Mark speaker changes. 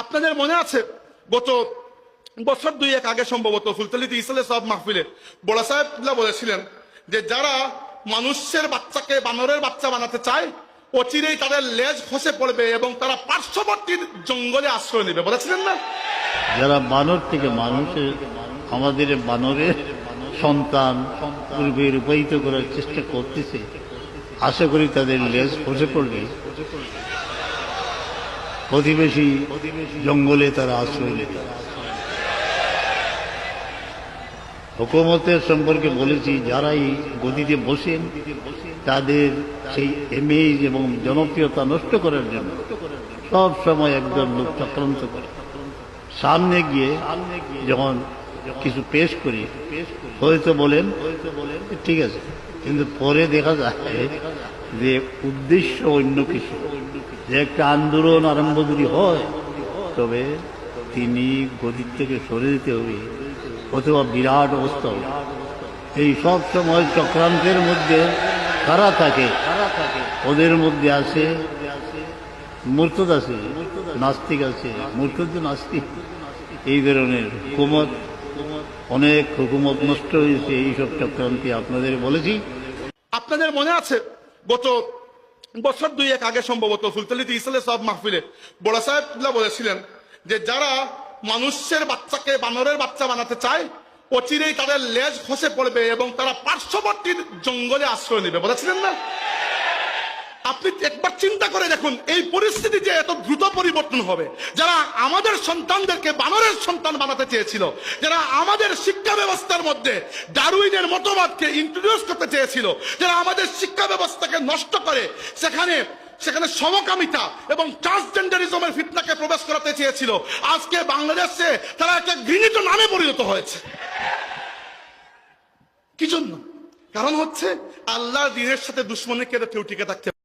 Speaker 1: আপনাদের মনে আছে, গত বছর দুই এক আগে সম্ভবত সুলতানিত ইসলে সব মাহফিলে বড় সাহেবরা বলেছিলেন যে যারা মানুষের বাচ্চাকে বানরের বাচ্চা বানাতে চায়, অচিরেই তাদের লেজ খসে পড়বে এবং তারা পার্শ্ববর্তী জঙ্গলে আশ্রয় নেবে। বলেছিলেন না?
Speaker 2: যারা বানর থেকে মানুষের, আমাদের বানরের সন্তান পূর্বে রূপায়িত করার চেষ্টা করতেছে, আশা করি তাদের লেজ খসে পড়বে। প্রতিবেশী জঙ্গলে তারা আশ্রয় নেবে হুকুমতের সম্পর্কে বলেছি যারা এই গদিতে বসেন, তাদের সেই ইমেজ এবং জনপ্রিয়তা নষ্ট করার জন্য সব সময় একজন লোক চক্রান্ত করে। সামনে গিয়ে যখন কিছু পেশ করি, হয়তো বলেন, ঠিক আছে, কিন্তু পরে দেখা যায় যে উদ্দেশ্য অন্য কিছু, যে একটা আন্দোলন আরম্ভ যদি হয়, তবে তিনি গদির থেকে সরে যেতে হবে, অথবা বিরাট অবস্থা এই সব সময় চক্রান্তের মধ্যে কারা থাকে, ওদের মধ্যে আছে মূর্তদ আছে, নাস্তিক আছে, মূর্তদ নাস্তিক, এই ধরনের হুকুমত, অনেক হুকুমত নষ্ট হয়েছে, এইসব চক্রান্তি আপনাদের বলেছি।
Speaker 1: আপনাদের মনে আছে গত বছর দুই এক আগে সম্ভবত ফুলতলিতে ইসলে সব মাহফিলে বড় সাহেবরা বলেছিলেন যে যারা মানুষের বাচ্চাকে বানরের বাচ্চা বানাতে চায়, অচিরেই তাদের লেজ খসে পড়বে এবং তারা পার্শ্ববর্তী জঙ্গলে আশ্রয় নেবে। বলেছিলেন না? আপনি একবার চিন্তা করে দেখুন, এই পরিস্থিতি যে এত দ্রুত পরিবর্তন হবে। যারা আমাদের সন্তানদেরকে বানরের সন্তান বানাতে চেয়েছিল, যারা আমাদের শিক্ষা ব্যবস্থার মধ্যে ডারুইনের মতবাদকে ইন্ট্রোডিউস করতে চেয়েছিল, যারা আমাদের শিক্ষা ব্যবস্থাকে নষ্ট করে, সেখানে সেখানে সমকামিতা এবং ট্রান্সজেন্ডারিজমের ফিটনাকে প্রবেশ করাতে চেয়েছিল, আজকে বাংলাদেশে তারা একটা ঘৃণিত নামে পরিণত হয়েছে। কি জন্য? কারণ হচ্ছে, আল্লাহর দিনের সাথে দুশ্মনের কেটে কেউ টিকে থাকতে